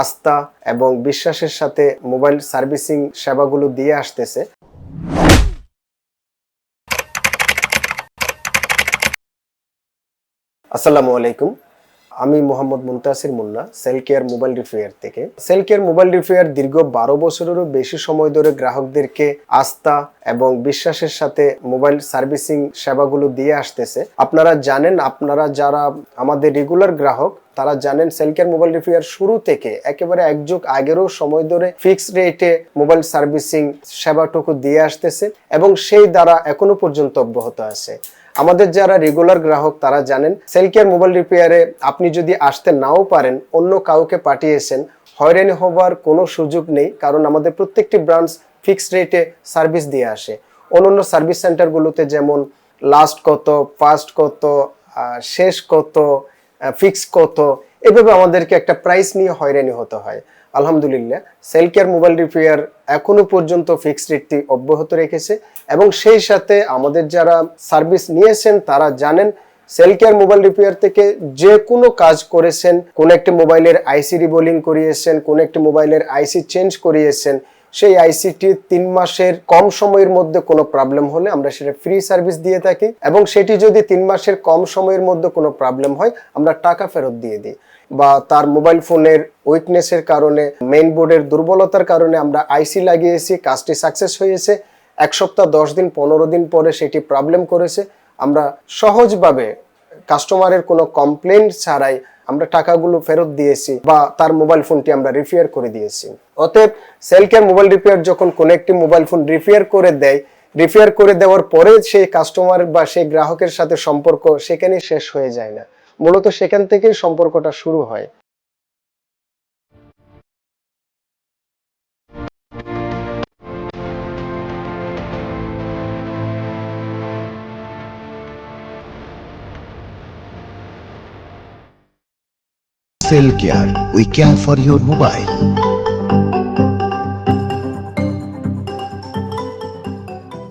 আস্থা এবং বিশ্বাসের সাথে মোবাইল সার্ভিসিং সেবাগুলো দিয়ে আসতেছে। আসসালামু আলাইকুম। আমি Mohammad Muntasir Munna cell care mobile repair থেকে। সেল কেয়ার মোবাইল রিপেয়ার দীর্ঘ বারো বছরেরও বেশি সময় ধরে গ্রাহকদেরকে আস্থা এবং বিশ্বাসের সাথে মোবাইল সার্ভিসিং সেবাগুলো দিয়ে আসতেছে। আপনারা জানেন, আপনারা যারা আমাদের রেগুলার গ্রাহক, তারা জানেন সেলকেয়ার মোবাইল রিপেয়ার শুরু থেকে একেবারে এক যুগ আগেরও সময় ধরে ফিক্সড রেটে মোবাইল সার্ভিসিং সেবাটুকু দিয়ে আসতেছে এবং সেই দ্বারা এখনও পর্যন্ত অব্যাহত আছে। আমাদের যারা রেগুলার গ্রাহক, তারা জানেন সেলকেয়ার মোবাইল রিপেয়ারে আপনি যদি আসতে নাও পারেন, অন্য কাউকে পাঠিয়েছেন, হয়রানি হবার কোনো সুযোগ নেই, কারণ আমাদের প্রত্যেকটি ব্রাঞ্চ ফিক্সড রেটে সার্ভিস দিয়ে আসে। অন্যান্য সার্ভিস সেন্টারগুলোতে যেমন লাস্ট কত ফার্স্ট কত শেষ কত ফিক্স কত, এভাবে আমাদেরকে একটা প্রাইস নিয়ে হয়রানি হতে হয়। আলহামদুলিল্লাহ সেল কেয়ার মোবাইল রিপেয়ার এখনও পর্যন্ত ফিক্সড রেটটি অব্যাহত রেখেছে এবং সেই সাথে আমাদের যারা সার্ভিস নিয়েছেন তারা জানেন সেল কেয়ার মোবাইল রিপেয়ার থেকে যে কোনো কাজ করেছেন, কোন একটি মোবাইলের আইসি রিবোলিং করিয়েছেন, কোন একটি মোবাইলের আইসি চেঞ্জ করিয়েছেন সেই আইসিটি তিন মাসের কম সময়ের মধ্যে কোনো প্রবলেম হলে আমরা সেটা ফ্রি সার্ভিস দিয়ে থাকি এবং সেটি যদি তিন মাসের কম সময়ের মধ্যে কোনো প্রবলেম হয়, আমরা টাকা ফেরত দিয়ে দিই। বা তার মোবাইল ফোনের উইকনেসের কারণে মেইন বোর্ডের দুর্বলতার কারণে আমরা আইসি লাগিয়েছি, কাজটি সাকসেস হয়েছে। এক সপ্তাহ, দশ দিন, পনেরো দিন পরে সেটি প্রবলেম করেছে। আমরা সহজভাবে কাস্টমারের কোনো কমপ্লেন ছাড়াই আমরা টাকাগুলো ফেরত দিয়েছি বা তার মোবাইল ফোনটি আমরা রিপেয়ার করে দিয়েছি। অতএব সেল কেয়ার মোবাইল রিপেয়ার যখন কোনো একটি মোবাইল ফোন রিপেয়ার করে দেয় রিপেয়ার করে দেওয়ার পরে সেই কাস্টমার বা সেই গ্রাহকের সাথে সম্পর্ক সেখানেই শেষ হয়ে যায় না। মূলত সেখান থেকেই সম্পর্কটা শুরু হয়। Cell Care. We care for your mobile.